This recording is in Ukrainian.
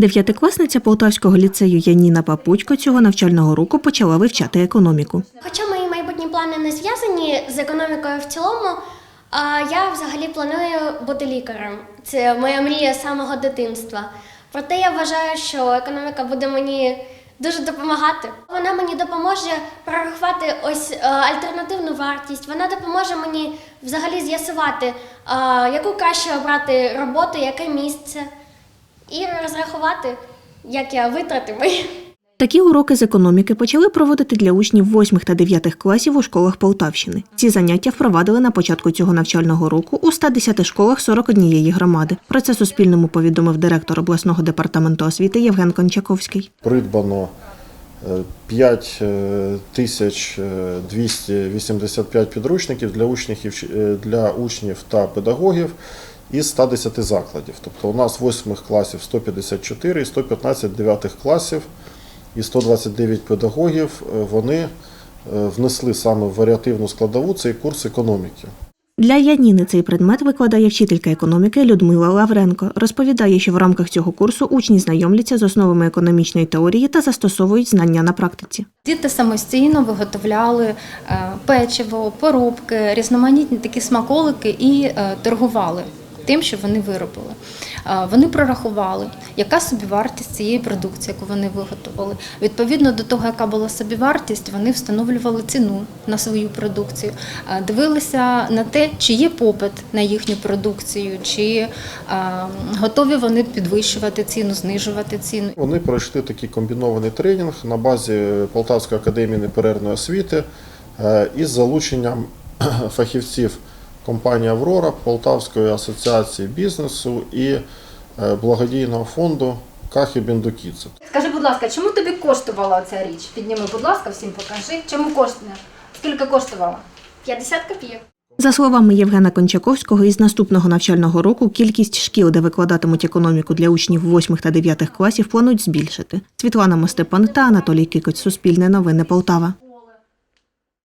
Дев'ятикласниця Полтавського ліцею Яніна Папутько цього навчального року почала вивчати економіку. Хоча мої майбутні плани не зв'язані з економікою в цілому, я взагалі планую бути лікарем. Це моя мрія з самого дитинства. Проте я вважаю, що економіка буде мені дуже допомагати. Вона мені допоможе прорахувати ось е, альтернативну вартість. Вона допоможе мені взагалі з'ясувати, е, яку краще обрати роботу, яке місце, і розрахувати, як я витратиму. Такі уроки з економіки почали проводити для учнів 8 та 9 класів у школах Полтавщини. Ці заняття впровадили на початку цього навчального року у 110 школах 41 громади. Про це Суспільному повідомив директор обласного департаменту освіти Євген Кончаковський. придбано е, 5 е, е, 285 підручників для учнів, е, для учнів та педагогів із 110 закладів. Тобто у нас 8 класів 154 і 115 9 класів і 129 педагогів е, вони е, внесли саме в варіативну складову цей курс економіки. Для Яніни цей предмет викладає вчителька економіки Людмила Лавренко. Розповідає, що в рамках цього курсу учні знайомляться з основами економічної теорії та застосовують знання на практиці. Діти самостійно виготовляли е, печиво, поробки, різноманітні такі смаколики і торгували тим, що вони виробили. Вони прорахували, яка собівартість цієї продукції, яку вони виготовили. Відповідно до того, яка була собівартість, вони встановлювали ціну на свою продукцію, дивилися на те, чи є попит на їхню продукцію, чи готові вони підвищувати ціну, знижувати ціну. Вони пройшли такий комбінований тренінг на базі Полтавської академії неперервної освіти е, із залученням фахівців компанії Аврора, Полтавської асоціації бізнесу і е, благодійного фонду Кахі Бендукіце. Скажи, будь ласка, чому тобі коштувала ця річ? Підніми, будь ласка, всім покажи. Чому коштує? Скільки коштувала? 50 копійок. За словами Євгена Кончаковського, із наступного навчального року кількість шкіл, де викладатимуть економіку для учнів 8 та 9 класів, планують збільшити. Світлана Мостепан та Анатолій Кикоць. Суспільне новини Полтава.